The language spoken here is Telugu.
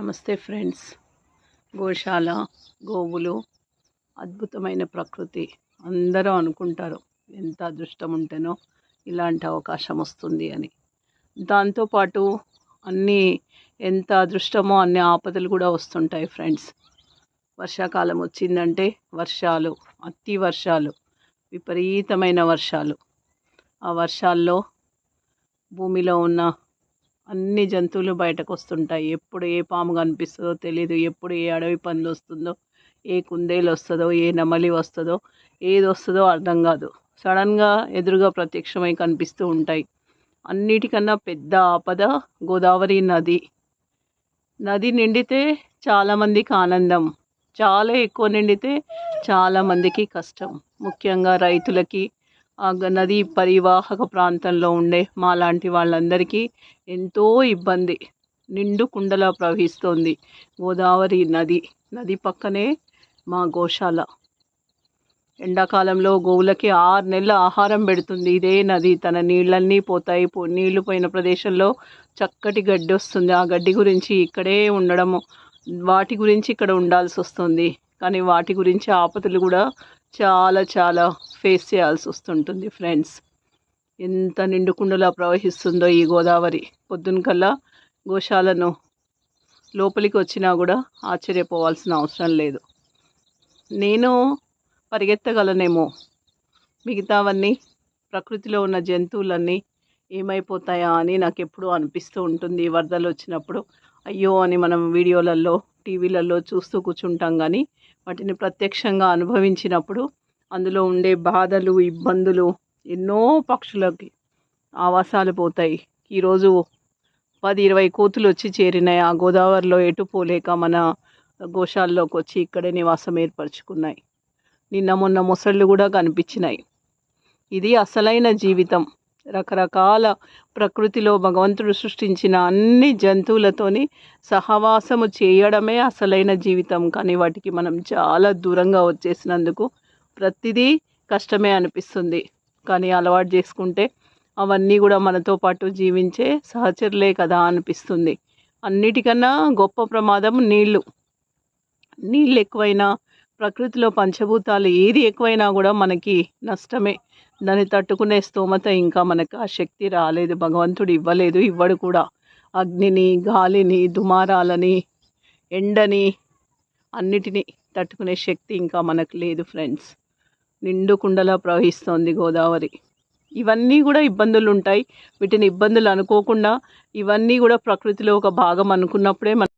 నమస్తే ఫ్రెండ్స్. గోశాల గోవులు అద్భుతమైన ప్రకృతి అందరూ అనుకుంటారు ఎంత అదృష్టం ఉంటేనో ఇలాంటి అవకాశం వస్తుంది అని. దాంతోపాటు అన్నీ ఎంత అదృష్టమో అన్ని ఆపదలు కూడా వస్తుంటాయి ఫ్రెండ్స్. వర్షాకాలం వచ్చిందంటే వర్షాలు అతి వర్షాలు విపరీతమైన వర్షాలు. ఆ వర్షాల్లో భూమిలో ఉన్న అన్ని జంతువులు బయటకు వస్తుంటాయి ఎప్పుడు ఏ పాము కనిపిస్తుందో తెలియదు ఎప్పుడు ఏ అడవి పంది వస్తుందో ఏ కుందేలు వస్తుందో ఏ నెమలి వస్తుందో ఏది వస్తుందో అర్థం కాదు. సడన్గా ఎదురుగా ప్రత్యక్షమై కనిపిస్తూ ఉంటాయి. అన్నిటికన్నా పెద్ద ఆపద గోదావరి నది. నది నిండితే చాలామందికి ఆనందం. చాలా ఎక్కువ నిండితే చాలామందికి కష్టం. ముఖ్యంగా రైతులకి నది పరివాహక ప్రాంతంలో ఉండే మాలాంటి వాళ్ళందరికీ ఎంతో ఇబ్బంది. నిండు కుండలా ప్రవహిస్తోంది గోదావరి నది. నది పక్కనే మా గోశాల. ఎండాకాలంలో గోవులకి ఆరు నెలల ఆహారం పెడుతుంది. ఇదే నది. తన నీళ్ళన్నీ పోతాయి. పో నీళ్ళు పోయిన ప్రదేశంలో చక్కటి గడ్డి వస్తుంది. ఆ గడ్డి గురించి ఇక్కడే ఉండడము వాటి గురించి ఇక్కడ ఉండాల్సి వస్తుంది. కానీ వాటి గురించి ఆపదలు కూడా చాలా చాలా ఫేస్ చేయాల్సి వస్తుంటుంది ఫ్రెండ్స్ ఎంత నిండుకుండలా ప్రవహిస్తుందో ఈ గోదావరి. పొద్దున కల్లా గోశాలను లోపలికి వచ్చినా కూడా ఆశ్చర్యపోవాల్సిన అవసరం లేదు. నేను పరిగెత్తగలనేమో. మిగతావన్నీ ప్రకృతిలో ఉన్న జంతువులన్నీ ఏమైపోతాయా అని నాకు ఎప్పుడూ అనిపిస్తూ ఉంటుంది. వరదలు వచ్చినప్పుడు అయ్యో అని మనం వీడియోలలో టీవీలలో చూస్తూ కూర్చుంటాం కానీ వాటిని ప్రత్యక్షంగా అనుభవించినప్పుడు అందులో ఉండే బాధలు ఇబ్బందులు ఎన్నో పక్షులకి ఆవాసాలు పోతాయి. ఈరోజు పది ఇరవై కోతులు వచ్చి చేరినాయి. ఆ గోదావరిలో ఎటు పోలేక మన గోశాల్లోకి వచ్చి ఇక్కడే నివాసం ఏర్పరచుకున్నాయి. నిన్న మొన్న మొసళ్ళు కూడా కనిపించినాయి. ఇది అసలైన జీవితం. రకరకాల ప్రకృతిలో భగవంతుడు సృష్టించిన అన్ని జంతువులతోని సహవాసము చేయడమే అసలైన జీవితం. కానీ వాటికి మనం చాలా దూరంగా వచ్చేసినందుకు ప్రతిదీ కష్టమే అనిపిస్తుంది. కానీ అలవాటు చేసుకుంటే అవన్నీ కూడా మనతో పాటు జీవించే సహచరులే కదా అనిపిస్తుంది. అన్నిటికన్నా గొప్ప ప్రమాదం నీళ్ళు. నీళ్ళు ఎక్కువైనా ప్రకృతిలో పంచభూతాలు ఏది ఎక్కువైనా కూడా మనకి నష్టమే. దాన్ని తట్టుకునే స్తోమత ఇంకా మనకు ఆ శక్తి రాలేదు. భగవంతుడు ఇవ్వలేదు. ఇవ్వడు కూడా. అగ్నిని గాలిని దుమారాలని ఎండని అన్నిటినీ తట్టుకునే శక్తి ఇంకా మనకు లేదు ఫ్రెండ్స్. నిండు కుండలా ప్రవహిస్తోంది గోదావరి. ఇవన్నీ కూడా ఇబ్బందులు ఉంటాయి వీటిని ఇబ్బందులు అనుకోకుండా ఇవన్నీ కూడా ప్రకృతిలో ఒక భాగం అనుకున్నప్పుడే మన